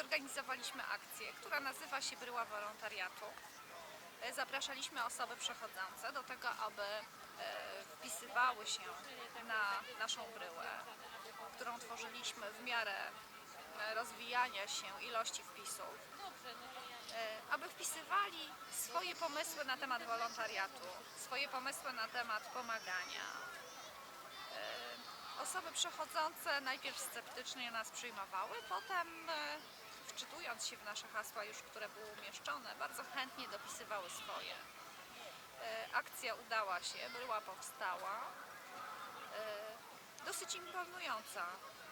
zorganizowaliśmy akcję, która nazywa się Bryła Wolontariatu. E, Zapraszaliśmy osoby przechodzące do tego, aby e, wpisywały się na naszą bryłę, którą tworzyliśmy w miarę e, rozwijania się ilości wpisów, aby wpisywali swoje pomysły na temat wolontariatu, swoje pomysły na temat pomagania. Osoby przechodzące najpierw sceptycznie nas przyjmowały, potem wczytując się w nasze hasła już, które były umieszczone, bardzo chętnie dopisywały swoje. E, Akcja udała się, była powstała. E, Dosyć imponująca.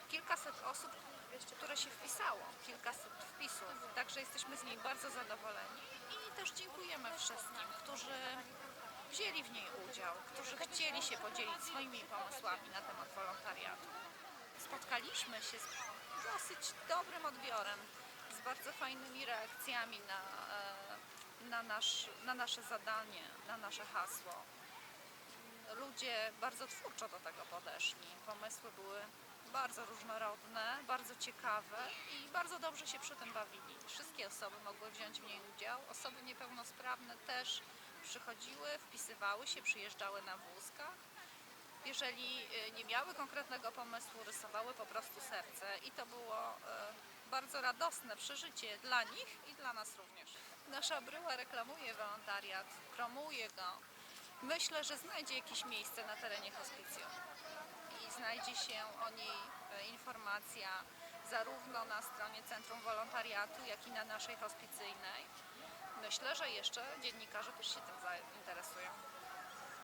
Kilkaset osób, które się wpisało, kilkaset wpisów, także jesteśmy z niej bardzo zadowoleni i też dziękujemy wszystkim, którzy wzięli w niej udział, którzy chcieli się podzielić swoimi pomysłami na temat wolontariatu. Spotkaliśmy się z dosyć dobrym odbiorem, z bardzo fajnymi reakcjami na, e, na, nasz, na nasze zadanie, na nasze hasło. Ludzie bardzo twórczo do tego podeszli. Pomysły były bardzo różnorodne, bardzo ciekawe i bardzo dobrze się przy tym bawili. Wszystkie osoby mogły wziąć w niej udział. Osoby niepełnosprawne też przychodziły, wpisywały się, przyjeżdżały na wózkach. Jeżeli y, nie miały konkretnego pomysłu, rysowały po prostu serce i to było y, bardzo radosne przeżycie dla nich i dla nas również. Nasza bryła reklamuje wolontariat, promuje go. Myślę, że znajdzie jakieś miejsce na terenie hospicjum i znajdzie się o niej e, informacja zarówno na stronie Centrum Wolontariatu, jak i na naszej hospicyjnej. Myślę, że jeszcze dziennikarze też się tym zainteresują.